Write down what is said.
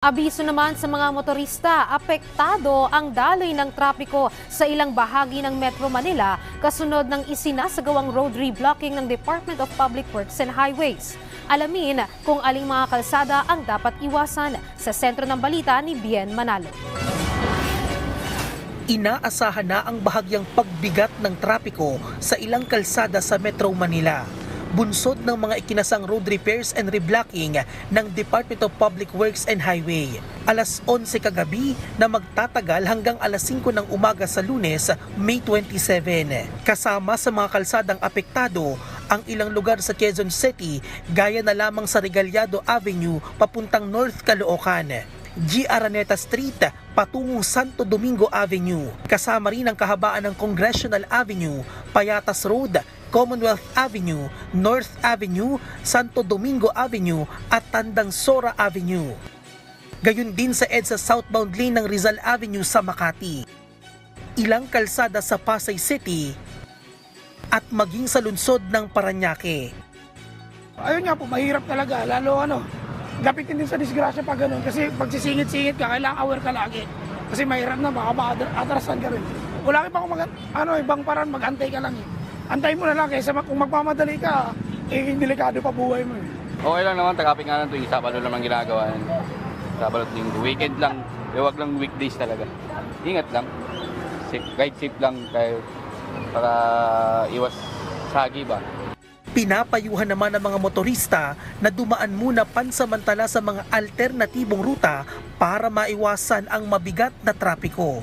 Abiso naman sa mga motorista, apektado ang daloy ng trapiko sa ilang bahagi ng Metro Manila kasunod ng isinasagawang road reblocking ng Department of Public Works and Highways. Alamin kung aling mga kalsada ang dapat iwasan sa sentro ng balita ni Bien Manalo. Inaasahan na ang bahagyang pagbigat ng trapiko sa ilang kalsada sa Metro Manila. Bunsod ng mga ikinasang road repairs and reblocking ng Department of Public Works and Highway. Alas 11 kagabi na magtatagal hanggang alas 5 ng umaga sa lunes, May 27. Kasama sa mga kalsadang apektado ang ilang lugar sa Quezon City gaya na lamang sa Regaliado Avenue papuntang North Caloocan. G. Araneta Street patungong Santo Domingo Avenue. Kasama rin ang kahabaan ng Congressional Avenue, Payatas Road, Commonwealth Avenue, North Avenue, Santo Domingo Avenue at Tandang Sora Avenue. Gayun din sa EDSA southbound lane ng Rizal Avenue sa Makati. Ilang kalsada sa Pasay City at maging sa lungsod ng Paranaque. Ayun nga po, mahirap talaga. Lalo ano, gapitin din sa disgrasya pag ganun. Kasi pag sisingit-singit ka, kailangan aware ka lagi. Kasi mahirap na, baka ma-atrasan ka rin. Wala ka pa kung mag, ano, ibang paraan, mag-antay ka lang eh. Antay mo na lang, kaysa ma- kung magmamadali ka, eh, delikado pa buhay mo eh. Okay lang naman, tagapin nga lang tuwing Sabado naman ginagawa. yan. Sabado at linggo. Weekend lang, eh, wag lang weekdays talaga. Ingat lang. Safe, guide safe lang kayo para iwas sagi ba. Pinapayuhan naman ng mga motorista na dumaan muna pansamantala sa mga alternatibong ruta para maiwasan ang mabigat na trapiko.